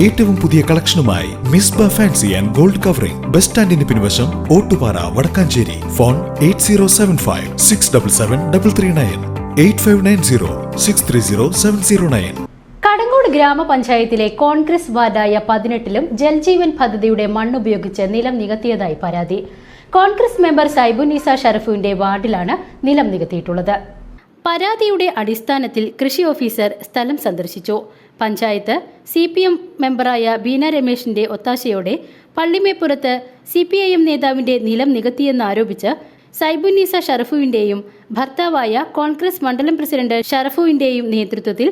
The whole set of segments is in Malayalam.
ഏറ്റവും പുതിയ കളക്ഷനുമായി Misba fancy and gold covering. Bus സ്റ്റാൻഡിന് പിൻവശം Ottupara Vadakkanchery. Phone eight zero seven five six double seven double three nine eight five nine zero six three zero seven zero nine. Kadangode ഗ്രാമപഞ്ചായത്തിലെ കോൺഗ്രസ് വാർഡായ പതിനെട്ടിലും ജൽജീവൻ പദ്ധതിയുടെ മണ്ണുപയോഗിച്ച് നിലം നികത്തിയതായി പരാതി. കോൺഗ്രസ് മെമ്പർ സൈബുനിസ ഷറഫുവിന്റെ വാർഡിലാണ് നിലം നികത്തിയിട്ടുള്ളത്. പരാതിയുടെ അടിസ്ഥാനത്തിൽ കൃഷി ഓഫീസർ സ്ഥലം സന്ദർശിച്ചു. പഞ്ചായത്ത് സി പി എം മെമ്പറായ ബീന രമേശിന്റെ ഒത്താശയോടെ പള്ളിമേപ്പുറത്ത് സി പി ഐ എം നേതാവിന്റെ നിലം നികത്തിയെന്നാരോപിച്ച് സൈബുന്നീസ ഷറഫുവിന്റെയും ഭർത്താവായ കോൺഗ്രസ് മണ്ഡലം പ്രസിഡന്റ് ഷറഫുവിന്റെയും നേതൃത്വത്തിൽ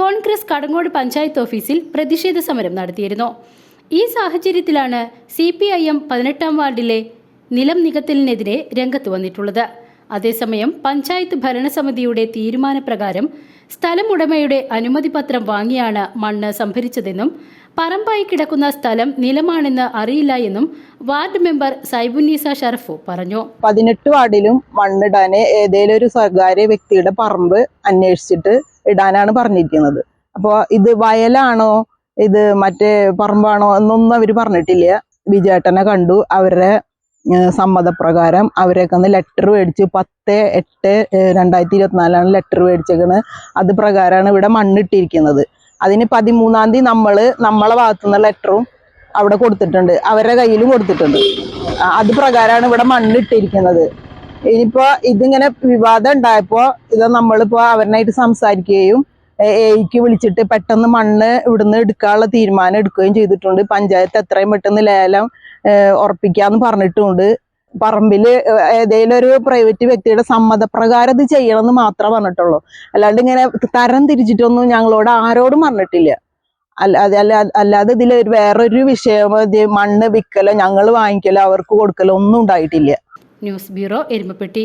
കോൺഗ്രസ് കടങ്ങോട് പഞ്ചായത്ത് ഓഫീസിൽ പ്രതിഷേധ സമരം നടത്തിയിരുന്നു. ഈ സാഹചര്യത്തിലാണ് സി പി ഐ എം പതിനെട്ടാം വാർഡിലെ നിലം നികത്തലിനെതിരെ രംഗത്ത് വന്നിട്ടുള്ളത്. അതേസമയം പഞ്ചായത്ത് ഭരണസമിതിയുടെ തീരുമാനപ്രകാരം സ്ഥലമുടമയുടെ അനുമതി പത്രം വാങ്ങിയാണ് മണ്ണ് സംഭരിച്ചതെന്നും പറമ്പായി കിടക്കുന്ന സ്ഥലം നിലമാണെന്ന് അറിയില്ല എന്നും വാർഡ് മെമ്പർ സൈബുന്നീസ ഷറഫു പറഞ്ഞു. പതിനെട്ട് വാർഡിലും മണ്ണിടാന് ഏതെങ്കിലും ഒരു സ്വകാര്യ വ്യക്തിയുടെ പറമ്പ് അന്വേഷിച്ചിട്ട് ഇടാനാണ് പറഞ്ഞിരിക്കുന്നത്. അപ്പോൾ ഇത് വയലാണോ? ഇത് മറ്റേ പറമ്പാണോ എന്നൊന്നും അവർ പറഞ്ഞിട്ടില്ല. വിജയേട്ടനെ കണ്ടു. അവരുടെ സമ്മതപ്രകാരം അവരെയൊക്കെ ഒന്ന് ലെറ്റർ മേടിച്ച് പത്ത് എട്ട് രണ്ടായിരത്തി ഇരുപത്തിനാലാണ് ലെറ്റർ മേടിച്ചേക്കുന്നത് അത് പ്രകാരമാണ് ഇവിടെ മണ്ണിട്ടിരിക്കുന്നത്. അതിന് പതിമൂന്നാം തീയതി നമ്മൾ നമ്മളെ ഭാഗത്തുനിന്ന് ലെറ്ററും അവിടെ കൊടുത്തിട്ടുണ്ട്. അവരുടെ കയ്യിലും കൊടുത്തിട്ടുണ്ട്. അത് പ്രകാരമാണ് ഇവിടെ മണ്ണിട്ടിരിക്കുന്നത്. ഇനിയിപ്പോ ഇതിങ്ങനെ വിവാദം ഉണ്ടായപ്പോ ഇത് നമ്മളിപ്പോ അവരനായിട്ട് സംസാരിക്കുകയും എയ്ക്ക് വിളിച്ചിട്ട് പെട്ടെന്ന് മണ്ണ് ഇവിടുന്ന് എടുക്കാനുള്ള തീരുമാനം എടുക്കുകയും ചെയ്തിട്ടുണ്ട്. പഞ്ചായത്ത് എത്രയും പെട്ടെന്ന് ലേലം ഉറപ്പിക്കാന്ന് പറഞ്ഞിട്ടുണ്ട്. പറമ്പിൽ ഏതെങ്കിലും ഒരു പ്രൈവറ്റ് വ്യക്തിയുടെ സമ്മതപ്രകാരം ഇത് ചെയ്യണമെന്ന് മാത്രമേ പറഞ്ഞിട്ടുള്ളൂ. അല്ലാണ്ട് ഇങ്ങനെ തരം തിരിച്ചിട്ടൊന്നും ഞങ്ങളോട് ആരോടും പറഞ്ഞിട്ടില്ല. അല്ല അത് അല്ല അല്ലാതെ ഇതിൽ വേറൊരു വിഷയം മണ്ണ് വിൽക്കലോ ഞങ്ങൾ വാങ്ങിക്കലോ അവർക്ക് കൊടുക്കലോ ഒന്നും ഉണ്ടായിട്ടില്ല. News bureau Erumapetty.